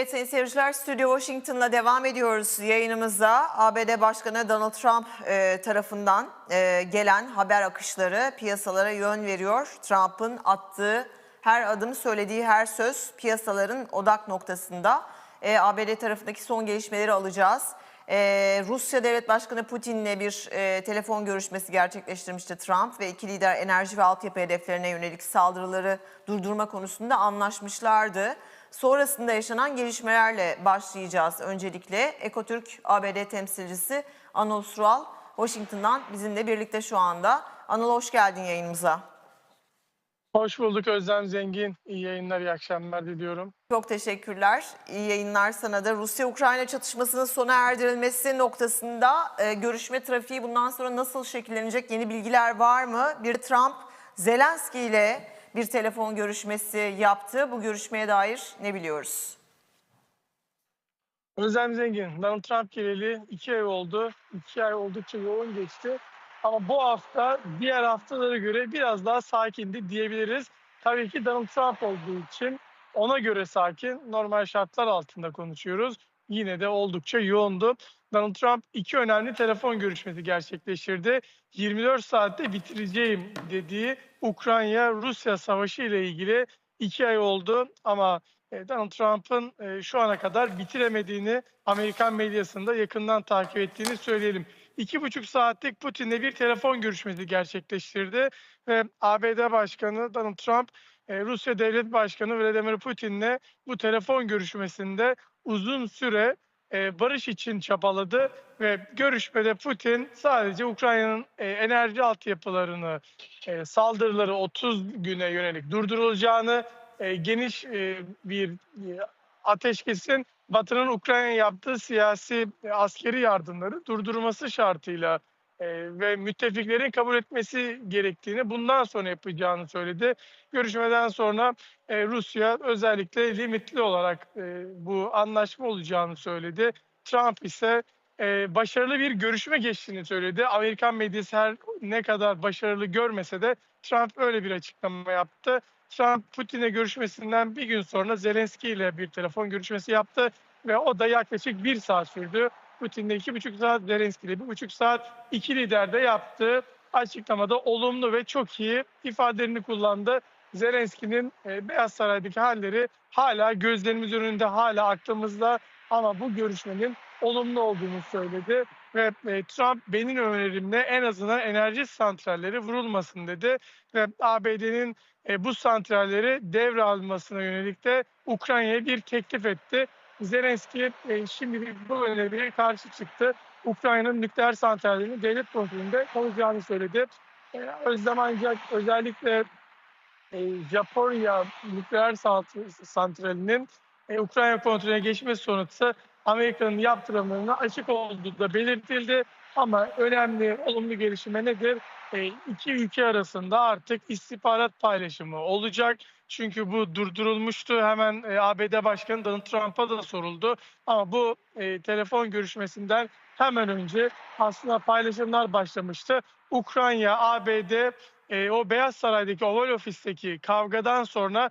Evet sayın seyirciler Stüdyo Washington'la devam ediyoruz yayınımıza. ABD Başkanı Donald Trump e, tarafından e, gelen haber akışları piyasalara yön veriyor. Trump'ın attığı her adım söylediği her söz piyasaların odak noktasında. E, ABD tarafındaki son gelişmeleri alacağız. E, Rusya Devlet Başkanı Putin'le bir e, telefon görüşmesi gerçekleştirmişti Trump ve iki lider enerji ve altyapı hedeflerine yönelik saldırıları durdurma konusunda anlaşmışlardı. Sonrasında yaşanan gelişmelerle başlayacağız. Öncelikle Ekotürk ABD temsilcisi Anıl Sural Washington'dan bizimle birlikte şu anda. Anıl hoş geldin yayınımıza. Hoş bulduk Özlem Zengin. İyi yayınlar, iyi akşamlar diliyorum. Çok teşekkürler. İyi yayınlar sana da. Rusya-Ukrayna çatışmasının sona erdirilmesi noktasında e, görüşme trafiği bundan sonra nasıl şekillenecek yeni bilgiler var mı? Bir Trump Zelenski ile bir telefon görüşmesi yaptı. Bu görüşmeye dair ne biliyoruz? Özlem Zengin, Donald Trump geleli iki ay oldu. İki ay oldukça yoğun geçti. Ama bu hafta diğer haftalara göre biraz daha sakindi diyebiliriz. Tabii ki Donald Trump olduğu için ona göre sakin. Normal şartlar altında konuşuyoruz. Yine de oldukça yoğundu. Donald Trump iki önemli telefon görüşmesi gerçekleştirdi. 24 saatte bitireceğim dediği Ukrayna-Rusya savaşı ile ilgili iki ay oldu ama e, Donald Trump'ın e, şu ana kadar bitiremediğini Amerikan medyasında yakından takip ettiğini söyleyelim. İki buçuk saatlik Putin'le bir telefon görüşmesi gerçekleştirdi ve ABD Başkanı Donald Trump e, Rusya Devlet Başkanı Vladimir Putin'le bu telefon görüşmesinde uzun süre barış için çabaladı ve görüşmede Putin sadece Ukrayna'nın e, enerji altyapılarını e, saldırıları 30 güne yönelik durdurulacağını e, geniş e, bir e, ateşkesin Batı'nın Ukrayna'ya yaptığı siyasi e, askeri yardımları durdurması şartıyla e, ve müttefiklerin kabul etmesi gerektiğini bundan sonra yapacağını söyledi. Görüşmeden sonra e, Rusya özellikle limitli olarak e, bu anlaşma olacağını söyledi. Trump ise e, başarılı bir görüşme geçtiğini söyledi. Amerikan medyası her ne kadar başarılı görmese de Trump öyle bir açıklama yaptı. Trump Putin'le görüşmesinden bir gün sonra Zelenski ile bir telefon görüşmesi yaptı ve o da yaklaşık bir saat sürdü. Putin'le iki buçuk saat, Zelenski ile bir buçuk saat iki lider de yaptığı açıklamada olumlu ve çok iyi ifadelerini kullandı. Zelenski'nin e, Beyaz Saray'daki halleri hala gözlerimiz önünde, hala aklımızda ama bu görüşmenin olumlu olduğunu söyledi ve e, Trump benim önerimle en azından enerji santralleri vurulmasın dedi ve ABD'nin e, bu santralleri devralmasına yönelik de Ukrayna'ya bir teklif etti. Zelenski e, şimdi bu öneriye karşı çıktı. Ukrayna'nın nükleer santrallerinin devlet kontrolünde kalacağını söyledi. E, Özlem ancak özellikle e, Japonya nükleer sant- santralinin e, Ukrayna kontrolüne geçmesi sonrası Amerika'nın yaptırımlarına açık olduğu da belirtildi. Ama önemli olumlu gelişme nedir? E, iki ülke arasında artık istihbarat paylaşımı olacak. Çünkü bu durdurulmuştu. Hemen e, ABD Başkanı Donald Trump'a da soruldu. Ama bu e, telefon görüşmesinden hemen önce aslında paylaşımlar başlamıştı. Ukrayna, ABD, e, o Beyaz Saray'daki Oval Ofis'teki kavgadan sonra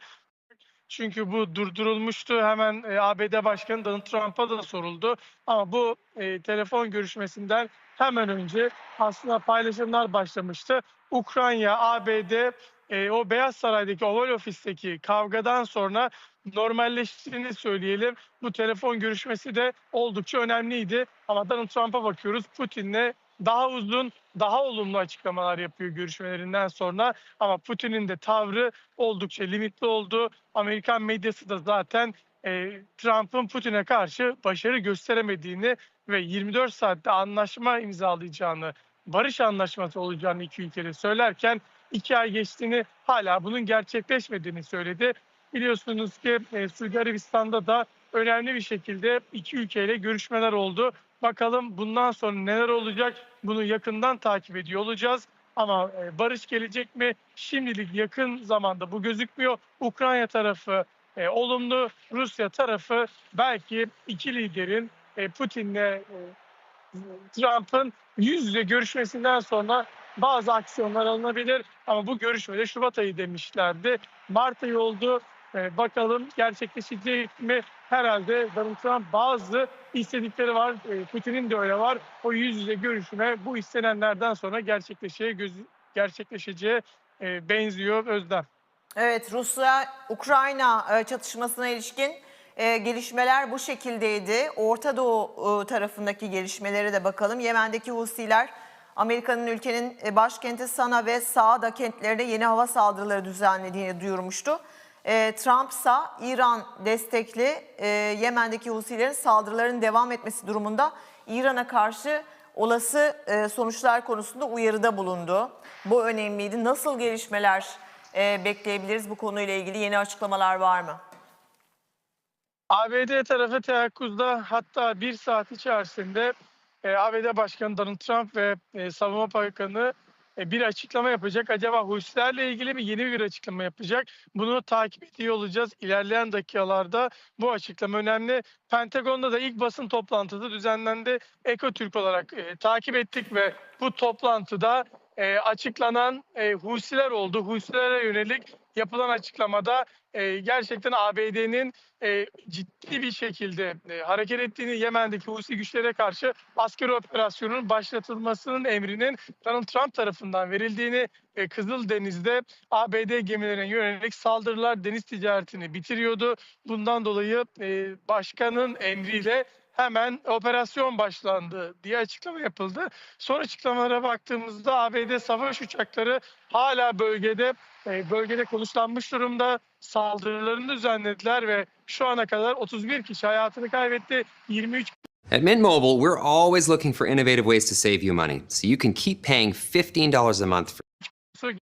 çünkü bu durdurulmuştu. Hemen e, ABD Başkanı Donald Trump'a da soruldu. Ama bu e, telefon görüşmesinden hemen önce aslında paylaşımlar başlamıştı. Ukrayna, ABD, e, o Beyaz Saray'daki Oval Ofis'teki kavgadan sonra normalleştiğini söyleyelim. Bu telefon görüşmesi de oldukça önemliydi. Ama Donald Trump'a bakıyoruz. Putin'le daha uzun, daha olumlu açıklamalar yapıyor görüşmelerinden sonra. Ama Putin'in de tavrı oldukça limitli oldu. Amerikan medyası da zaten e, Trump'ın Putin'e karşı başarı gösteremediğini ve 24 saatte anlaşma imzalayacağını, barış anlaşması olacağını iki ülkede söylerken iki ay geçtiğini hala bunun gerçekleşmediğini söyledi. Biliyorsunuz ki e, Suudi Arabistan'da da önemli bir şekilde iki ülkeyle görüşmeler oldu. Bakalım bundan sonra neler olacak bunu yakından takip ediyor olacağız. Ama e, barış gelecek mi? Şimdilik yakın zamanda bu gözükmüyor. Ukrayna tarafı e, olumlu, Rusya tarafı belki iki liderin e, Putin'le e, Trump'ın yüz yüze görüşmesinden sonra bazı aksiyonlar alınabilir. Ama bu görüşmede Şubat ayı demişlerdi. Mart ayı oldu. E, bakalım gerçekleşecek mi? Herhalde Donald bazı istedikleri var. E, Putin'in de öyle var. O yüz yüze görüşme bu istenenlerden sonra gerçekleşeceği, gözü, gerçekleşeceği e, benziyor Özlem. Evet Rusya-Ukrayna e, çatışmasına ilişkin e, gelişmeler bu şekildeydi. Orta Doğu e, tarafındaki gelişmelere de bakalım. Yemen'deki Husiler Amerika'nın ülkenin başkenti Sana ve Saada kentlerine yeni hava saldırıları düzenlediğini duyurmuştu. E, Trump ise İran destekli e, Yemen'deki Husilerin saldırıların devam etmesi durumunda İran'a karşı olası e, sonuçlar konusunda uyarıda bulundu. Bu önemliydi. Nasıl gelişmeler e, bekleyebiliriz bu konuyla ilgili yeni açıklamalar var mı? ABD tarafı teyakkuzda hatta bir saat içerisinde e, ABD Başkanı Donald Trump ve e, Savunma Bakanı bir açıklama yapacak. Acaba Husilerle ilgili mi yeni bir açıklama yapacak? Bunu takip ediyor olacağız. İlerleyen dakikalarda bu açıklama önemli. Pentagon'da da ilk basın toplantısı düzenlendi. Ekotürk olarak e, takip ettik ve bu toplantıda e, açıklanan e, Husiler oldu. Husilere yönelik yapılan açıklamada e, gerçekten ABD'nin e, ciddi bir şekilde e, hareket ettiğini Yemen'deki Husi güçlere karşı askeri operasyonun başlatılmasının emrinin Donald Trump tarafından verildiğini ve Kızıldeniz'de ABD gemilerine yönelik saldırılar deniz ticaretini bitiriyordu. Bundan dolayı e, başkanın emriyle hemen operasyon başlandı diye açıklama yapıldı. Son açıklamalara baktığımızda ABD savaş uçakları hala bölgede e, bölgede konuşlanmış durumda saldırılarını düzenlediler ve şu ana kadar 31 kişi hayatını kaybetti. 23 At Mint Mobile, we're always looking for innovative ways to save you money, so you can keep paying $15 a month for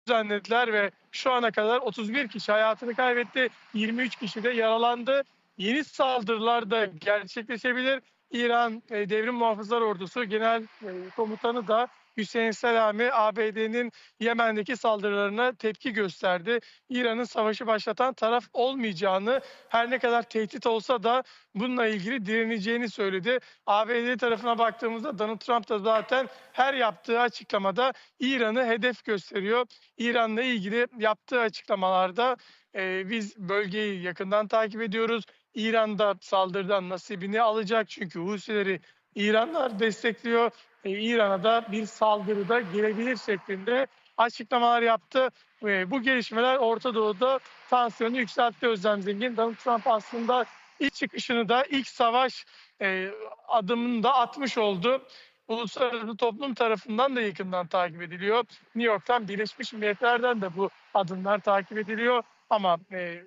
düzenlediler ve şu ana kadar 31 kişi hayatını kaybetti. 23 kişi de yaralandı. Yeni saldırılar da gerçekleşebilir. İran e, Devrim Muhafızlar Ordusu Genel e, Komutanı da Hüseyin Selami ABD'nin Yemen'deki saldırılarına tepki gösterdi. İran'ın savaşı başlatan taraf olmayacağını her ne kadar tehdit olsa da bununla ilgili direneceğini söyledi. ABD tarafına baktığımızda Donald Trump da zaten her yaptığı açıklamada İran'ı hedef gösteriyor. İran'la ilgili yaptığı açıklamalarda e, biz bölgeyi yakından takip ediyoruz. İran'da saldırıdan nasibini alacak çünkü Husileri İranlar destekliyor. E, İran'a da bir saldırı da gelebilir şeklinde açıklamalar yaptı. Ve bu gelişmeler Orta Doğu'da tansiyonu yükseltti Özlem Zengin. Donald Trump aslında ilk çıkışını da ilk savaş e, adımını da atmış oldu. Uluslararası toplum tarafından da yakından takip ediliyor. New York'tan Birleşmiş Milletler'den de bu adımlar takip ediliyor. Ama e,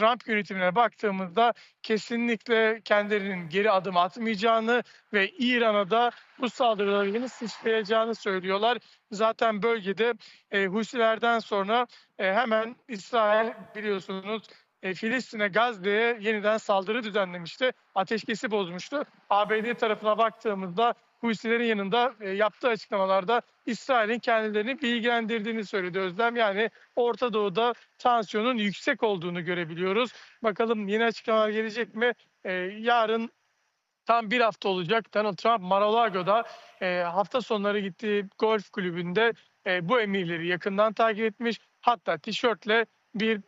Trump yönetimine baktığımızda kesinlikle kendilerinin geri adım atmayacağını ve İran'a da bu saldırıları yeni sıçrayacağını söylüyorlar. Zaten bölgede e, Husilerden sonra e, hemen İsrail biliyorsunuz e, Filistin'e Gazze'ye yeniden saldırı düzenlemişti. Ateşkesi bozmuştu. ABD tarafına baktığımızda Husilerin yanında e, yaptığı açıklamalarda İsrail'in kendilerini bilgilendirdiğini söyledi Özlem. Yani Orta Doğu'da tansiyonun yüksek olduğunu görebiliyoruz. Bakalım yeni açıklamalar gelecek mi? E, yarın tam bir hafta olacak. Donald Trump Mar-a-Lago'da e, hafta sonları gittiği golf kulübünde bu emirleri yakından takip etmiş. Hatta tişörtle bir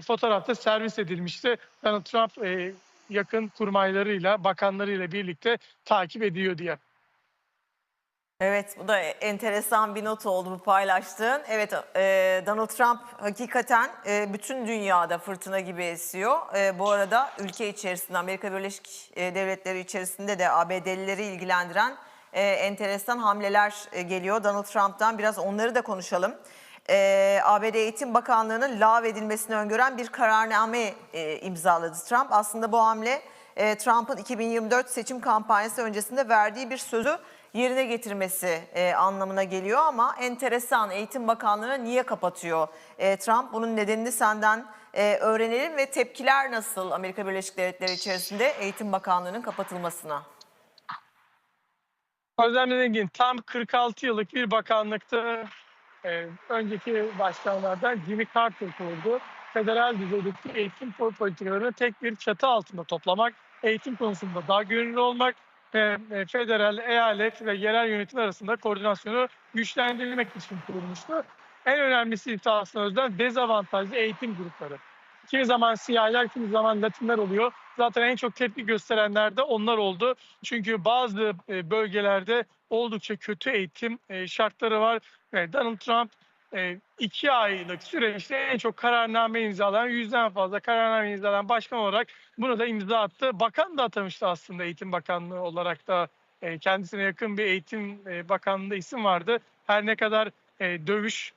fotoğrafta servis edilmişti. Donald Trump e, yakın kurmaylarıyla, bakanlarıyla birlikte takip ediyor diye. Evet bu da enteresan bir not oldu bu paylaştığın. Evet e, Donald Trump hakikaten e, bütün dünyada fırtına gibi esiyor. E, bu arada ülke içerisinde Amerika Birleşik e, Devletleri içerisinde de ABD'lileri ilgilendiren e, enteresan hamleler e, geliyor Donald Trump'tan. Biraz onları da konuşalım. E, ABD Eğitim Bakanlığı'nın lağvedilmesini öngören bir kararname e, imzaladı Trump. Aslında bu hamle e, Trump'ın 2024 seçim kampanyası öncesinde verdiği bir sözü yerine getirmesi e, anlamına geliyor ama enteresan Eğitim Bakanlığı'nı niye kapatıyor e, Trump? Bunun nedenini senden e, öğrenelim ve tepkiler nasıl Amerika Birleşik Devletleri içerisinde Eğitim Bakanlığı'nın kapatılmasına? Özlem Zengin tam 46 yıllık bir bakanlıkta e, önceki başkanlardan Jimmy Carter kuruldu. Federal düzeydeki eğitim politikalarını tek bir çatı altında toplamak, eğitim konusunda daha gönüllü olmak e, federal, eyalet ve yerel yönetim arasında koordinasyonu güçlendirmek için kurulmuştu. En önemlisi aslında Özlem dezavantajlı eğitim grupları. kimi zaman siyahiler, kimi zaman Latinler oluyor. Zaten en çok tepki gösterenler de onlar oldu. Çünkü bazı e, bölgelerde oldukça kötü eğitim e, şartları var. Ve Donald Trump e, iki aylık süreçte en çok kararname imzalayan, yüzden fazla kararname imzalayan başkan olarak bunu da imza attı. Bakan da atamıştı aslında Eğitim Bakanlığı olarak da e, kendisine yakın bir Eğitim e, Bakanlığı'nda isim vardı. Her ne kadar e, dövüş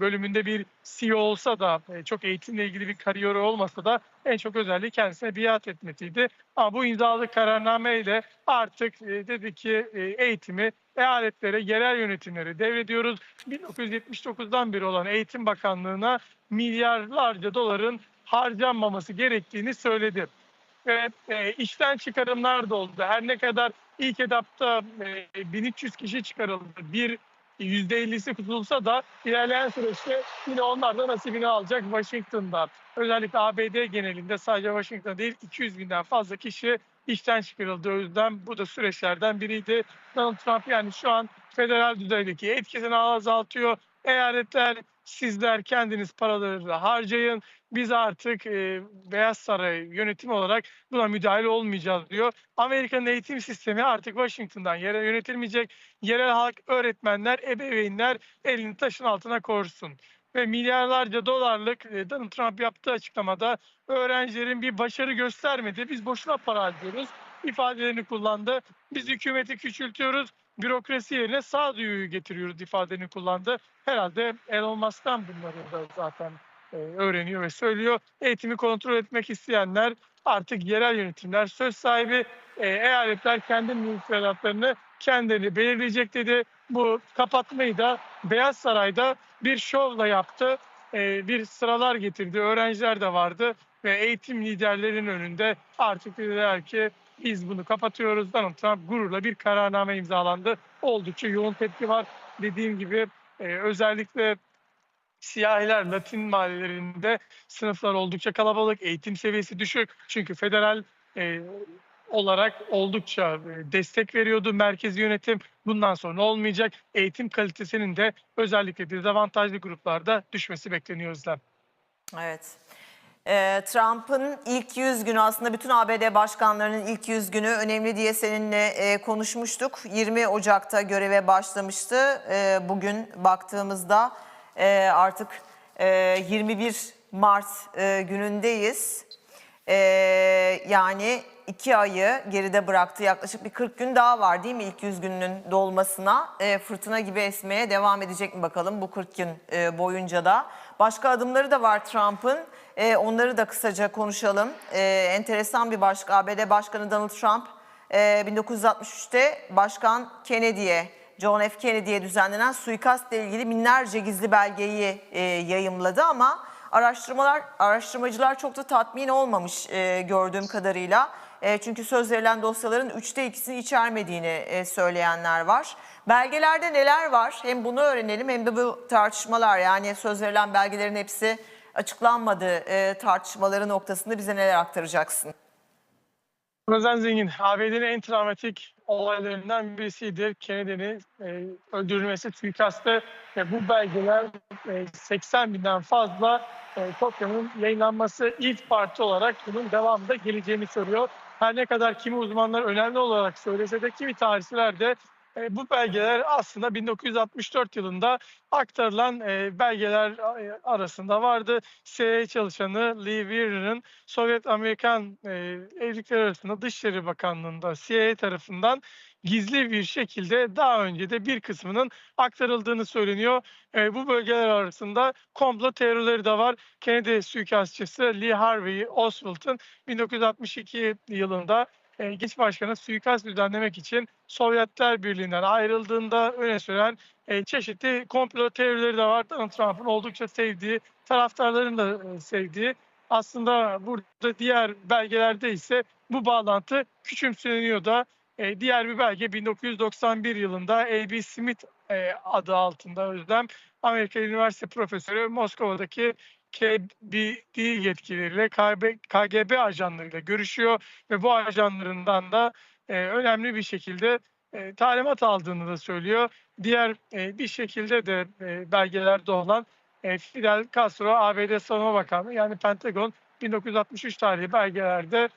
bölümünde bir CEO olsa da e, çok eğitimle ilgili bir kariyeri olmasa da en çok özelliği kendisine biat etmesiydi. Ama bu imzaladığı kararnameyle artık e, dedi ki e, eğitimi eyaletlere, yerel yönetimlere devrediyoruz. 1979'dan beri olan Eğitim Bakanlığı'na milyarlarca doların harcanmaması gerektiğini söyledi. Ve e, işten çıkarımlar da oldu. Her ne kadar ilk etapta e, 1300 kişi çıkarıldı. Bir %50'si kurtulsa da ilerleyen süreçte yine onlar da nasibini alacak Washington'da. Özellikle ABD genelinde sadece Washington'da değil 200 binden fazla kişi işten çıkarıldı. O bu da süreçlerden biriydi. Donald Trump yani şu an federal düzeydeki etkisini azaltıyor. Eyaletler sizler kendiniz paraları harcayın. Biz artık e, Beyaz Saray yönetimi olarak buna müdahale olmayacağız diyor. Amerika'nın eğitim sistemi artık Washington'dan yere yönetilmeyecek. Yerel halk, öğretmenler, ebeveynler elini taşın altına korusun. Ve milyarlarca dolarlık e, Donald Trump yaptığı açıklamada öğrencilerin bir başarı göstermedi. Biz boşuna para harcıyoruz ifadelerini kullandı. Biz hükümeti küçültüyoruz. Bürokrasi yerine sağduyuyu getiriyoruz ifadelerini kullandı. Herhalde Elon Musk'tan bunları da zaten e, öğreniyor ve söylüyor. Eğitimi kontrol etmek isteyenler artık yerel yönetimler söz sahibi. E, eyaletler kendi müfredatlarını kendileri belirleyecek dedi. Bu kapatmayı da Beyaz Saray'da bir şovla yaptı. E, bir sıralar getirdi. Öğrenciler de vardı ve eğitim liderlerinin önünde artık dediler ki biz bunu kapatıyoruz. Donald Trump gururla bir kararname imzalandı. Oldukça yoğun tepki var. Dediğim gibi e, özellikle siyahiler Latin mahallelerinde sınıflar oldukça kalabalık, eğitim seviyesi düşük. Çünkü federal e, olarak oldukça e, destek veriyordu merkezi yönetim. Bundan sonra olmayacak. Eğitim kalitesinin de özellikle dezavantajlı gruplarda düşmesi bekleniyor Özlem. Evet. Ee, Trump'ın ilk 100 günü aslında bütün ABD başkanlarının ilk 100 günü önemli diye seninle e, konuşmuştuk. 20 Ocak'ta göreve başlamıştı. E, bugün baktığımızda e, artık e, 21 Mart e, günündeyiz. E, yani iki ayı geride bıraktı. Yaklaşık bir 40 gün daha var değil mi ilk 100 gününün dolmasına? E, fırtına gibi esmeye devam edecek mi bakalım bu 40 gün e, boyunca da. Başka adımları da var Trump'ın. E, onları da kısaca konuşalım. E, enteresan bir başka ABD Başkanı Donald Trump e, 1963'te Başkan Kennedy'ye, John F. Kennedy'ye düzenlenen suikastla ilgili binlerce gizli belgeyi e, yayımladı ama araştırmalar araştırmacılar çok da tatmin olmamış e, gördüğüm kadarıyla. E, çünkü söz verilen dosyaların üçte ikisini içermediğini e, söyleyenler var. Belgelerde neler var? Hem bunu öğrenelim hem de bu tartışmalar yani söz verilen belgelerin hepsi açıklanmadığı e, tartışmaları noktasında bize neler aktaracaksın? Özen Zengin, ABD'nin en travmatik olaylarından birisiydi. Kennedy'nin e, öldürülmesi, suikastı ve bu belgeler e, 80 binden fazla e, kopyanın yayınlanması ilk parti olarak bunun devamında geleceğini söylüyor. Her ne kadar kimi uzmanlar önemli olarak söylese de kimi tarihçiler de e, bu belgeler aslında 1964 yılında aktarılan e, belgeler e, arasında vardı. CIA çalışanı Lee Weir'ın Sovyet-Amerikan e, evlilikler arasında Dışişleri Bakanlığı'nda CIA tarafından gizli bir şekilde daha önce de bir kısmının aktarıldığını söyleniyor. E, bu bölgeler arasında komplo teorileri de var. Kennedy suikastçısı Lee Harvey Oswald'ın 1962 yılında e, genç başkanı suikast düzenlemek için Sovyetler Birliği'nden ayrıldığında öne süren e, çeşitli komplo teorileri de var. Donald Trump'ın oldukça sevdiği, taraftarların da e, sevdiği. Aslında burada diğer belgelerde ise bu bağlantı küçümseniyor da. E, diğer bir belge 1991 yılında A.B. Smith adı altında Özlem Amerika Üniversite Profesörü Moskova'daki KBD yetkilileriyle KGB ajanlarıyla görüşüyor ve bu ajanlarından da e, önemli bir şekilde e, talimat aldığını da söylüyor. Diğer e, bir şekilde de e, belgelerde olan e, Fidel Castro ABD Savunma Bakanlığı yani Pentagon 1963 tarihli belgelerde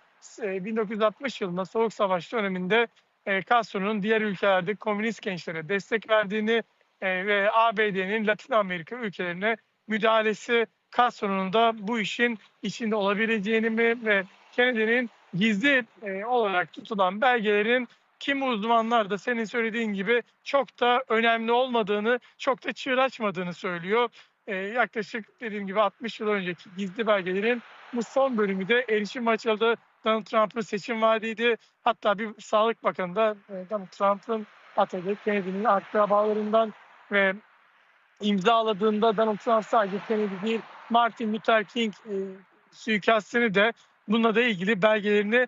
e, 1960 yılında Soğuk Savaş döneminde e, Castro'nun diğer ülkelerde komünist gençlere destek verdiğini e, ve ABD'nin Latin Amerika ülkelerine müdahalesi Castro'nun da bu işin içinde olabileceğini mi ve Kennedy'nin gizli e, olarak tutulan belgelerin kimi uzmanlar da senin söylediğin gibi çok da önemli olmadığını, çok da çığır açmadığını söylüyor. E, yaklaşık dediğim gibi 60 yıl önceki gizli belgelerin bu son bölümü de erişim açıldı. Donald Trump'ın seçim vaadiydi. Hatta bir Sağlık Bakanı da e, Donald Trump'ın atadığı Kennedy'nin akrabalarından ve imzaladığında Donald Trump sadece Kennedy değil Martin Luther King e, suikastini de bununla da ilgili belgelerini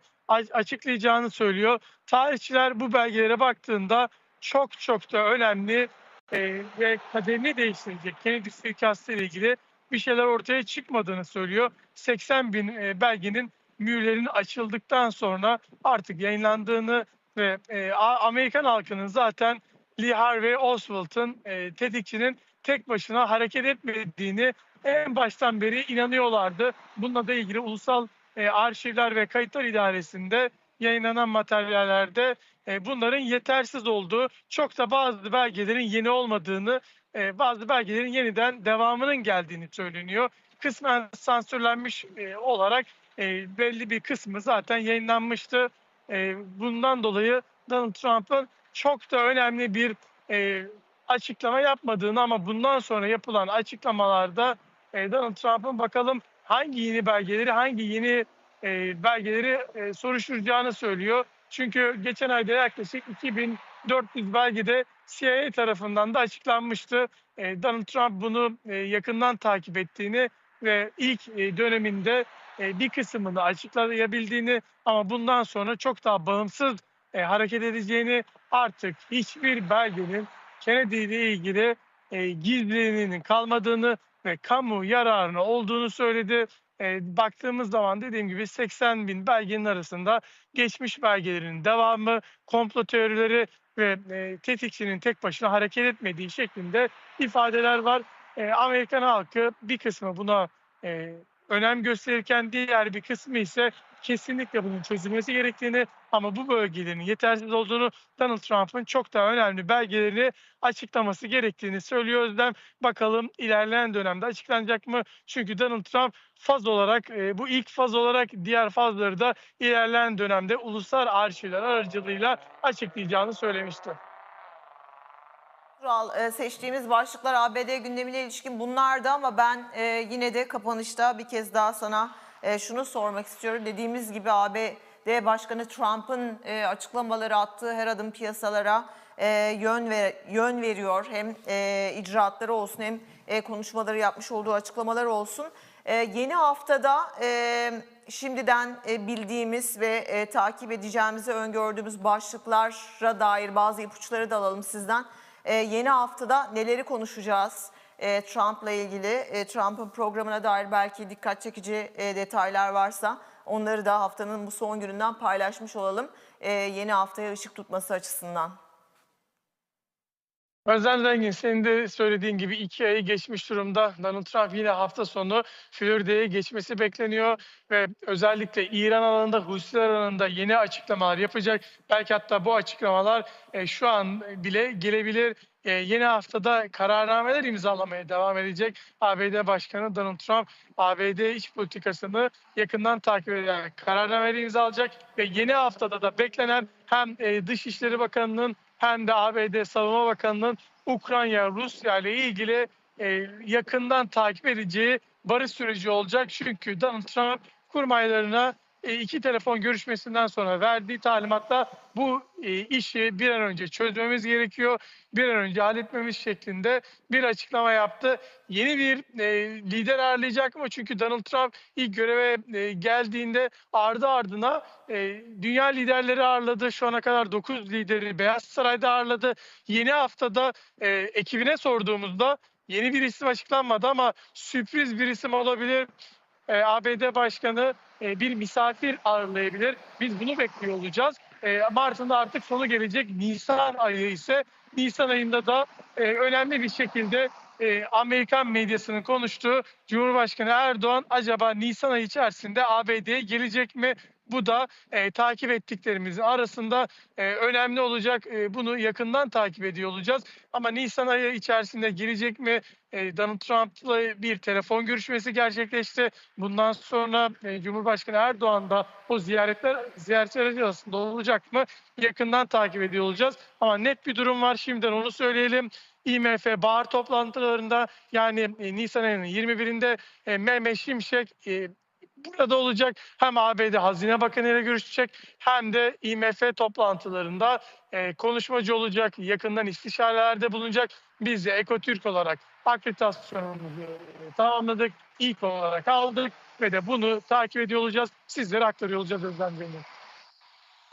açıklayacağını söylüyor. Tarihçiler bu belgelere baktığında çok çok da önemli e, ve kaderini değiştirecek Kennedy suikastı ile ilgili bir şeyler ortaya çıkmadığını söylüyor. 80 bin e, belgenin mühürlerin açıldıktan sonra artık yayınlandığını ve e, Amerikan halkının zaten Lee Harvey Oswald'ın e, tetikçinin tek başına hareket etmediğini en baştan beri inanıyorlardı. Bununla da ilgili Ulusal e, Arşivler ve Kayıtlar İdaresi'nde yayınlanan materyallerde e, bunların yetersiz olduğu, çok da bazı belgelerin yeni olmadığını, e, bazı belgelerin yeniden devamının geldiğini söyleniyor. Kısmen sansürlenmiş e, olarak e, belli bir kısmı zaten yayınlanmıştı. E, bundan dolayı Donald Trump'ın çok da önemli bir e, açıklama yapmadığını ama bundan sonra yapılan açıklamalarda e, Donald Trump'ın bakalım hangi yeni belgeleri, hangi yeni e, belgeleri e, soruşturacağını söylüyor. Çünkü geçen ayda yaklaşık 2400 belgede CIA tarafından da açıklanmıştı. E, Donald Trump bunu e, yakından takip ettiğini ve ilk e, döneminde e, bir kısmını açıklayabildiğini ama bundan sonra çok daha bağımsız e, hareket edeceğini artık hiçbir belgenin Kennedy ile ilgili e, gizliliğinin kalmadığını ve kamu yararına olduğunu söyledi. E, baktığımız zaman dediğim gibi 80 bin belgenin arasında geçmiş belgelerin devamı, komplo teorileri ve e, tetikçinin tek başına hareket etmediği şeklinde ifadeler var. E, Amerikan halkı bir kısmı buna e, önem gösterirken diğer bir kısmı ise kesinlikle bunun çözülmesi gerektiğini ama bu bölgelerin yetersiz olduğunu Donald Trump'ın çok daha önemli belgelerini açıklaması gerektiğini söylüyor Özlem. Bakalım ilerleyen dönemde açıklanacak mı? Çünkü Donald Trump faz olarak e, bu ilk faz olarak diğer fazları da ilerleyen dönemde ulusal arşivler aracılığıyla açıklayacağını söylemişti. E, seçtiğimiz başlıklar ABD gündemine ilişkin bunlardı ama ben e, yine de kapanışta bir kez daha sana şunu sormak istiyorum. Dediğimiz gibi ABD Başkanı Trump'ın e, açıklamaları attığı her adım piyasalara e, yön ver, yön veriyor. Hem e, icraatları olsun hem e, konuşmaları yapmış olduğu açıklamalar olsun. E, yeni haftada e, şimdiden e, bildiğimiz ve e, takip edeceğimizi öngördüğümüz başlıklara dair bazı ipuçları da alalım sizden. E, yeni haftada neleri konuşacağız? E, Trump'la ilgili, e, Trump'ın programına dair belki dikkat çekici e, detaylar varsa onları da haftanın bu son gününden paylaşmış olalım. E, yeni haftaya ışık tutması açısından. Özlem Zengin senin de söylediğin gibi iki ayı geçmiş durumda. Donald Trump yine hafta sonu Florida'ya geçmesi bekleniyor ve özellikle İran alanında, Husiler alanında yeni açıklamalar yapacak. Belki hatta bu açıklamalar e, şu an bile gelebilir. E, yeni haftada kararnameler imzalamaya devam edecek. ABD Başkanı Donald Trump ABD iç politikasını yakından takip eden kararnameleri imzalayacak ve yeni haftada da beklenen hem e, Dışişleri Bakanı'nın hem de ABD Savunma Bakanı'nın Ukrayna, Rusya ile ilgili e, yakından takip edeceği barış süreci olacak. Çünkü Donald Trump kurmaylarına iki telefon görüşmesinden sonra verdiği talimatla bu e, işi bir an önce çözmemiz gerekiyor. Bir an önce halletmemiz şeklinde bir açıklama yaptı. Yeni bir e, lider ağırlayacak mı? Çünkü Donald Trump ilk göreve e, geldiğinde ardı ardına e, dünya liderleri ağırladı. Şu ana kadar 9 lideri Beyaz Saray'da ağırladı. Yeni haftada e, ekibine sorduğumuzda yeni bir isim açıklanmadı ama sürpriz bir isim olabilir. E, ABD Başkanı e, bir misafir ağırlayabilir. Biz bunu bekliyor olacağız. E, Mart'ın da artık sonu gelecek. Nisan ayı ise Nisan ayında da e, önemli bir şekilde e, Amerikan medyasının konuştuğu Cumhurbaşkanı Erdoğan acaba Nisan ayı içerisinde ABD'ye gelecek mi? Bu da e, takip ettiklerimizin arasında e, önemli olacak. E, bunu yakından takip ediyor olacağız. Ama Nisan ayı içerisinde gelecek mi? E, Donald Trump'la bir telefon görüşmesi gerçekleşti. Bundan sonra e, Cumhurbaşkanı Erdoğan da o ziyaretler ziyaretler arasında olacak mı? Yakından takip ediyor olacağız. Ama net bir durum var şimdiden onu söyleyelim. IMF bahar toplantılarında yani e, Nisan ayının 21'inde e, Mehmet Şimşek e, burada olacak. Hem ABD Hazine Bakanı ile görüşecek hem de IMF toplantılarında e, konuşmacı olacak. Yakından istişarelerde bulunacak. Biz de Ekotürk olarak akreditasyonumuzu e, tamamladık. İlk olarak aldık ve de bunu takip ediyor olacağız. Sizlere aktarıyor olacağız Özlem Zeynep.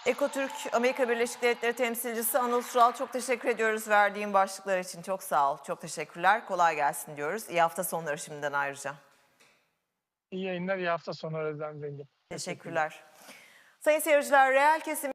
Ekotürk Amerika Birleşik Devletleri temsilcisi Anıl Sural çok teşekkür ediyoruz verdiğin başlıklar için. Çok sağ ol. Çok teşekkürler. Kolay gelsin diyoruz. İyi hafta sonları şimdiden ayrıca. İyi yayınlar, iyi hafta sonu Özlem Zeynep. Teşekkürler. Sayın seyirciler reel kesim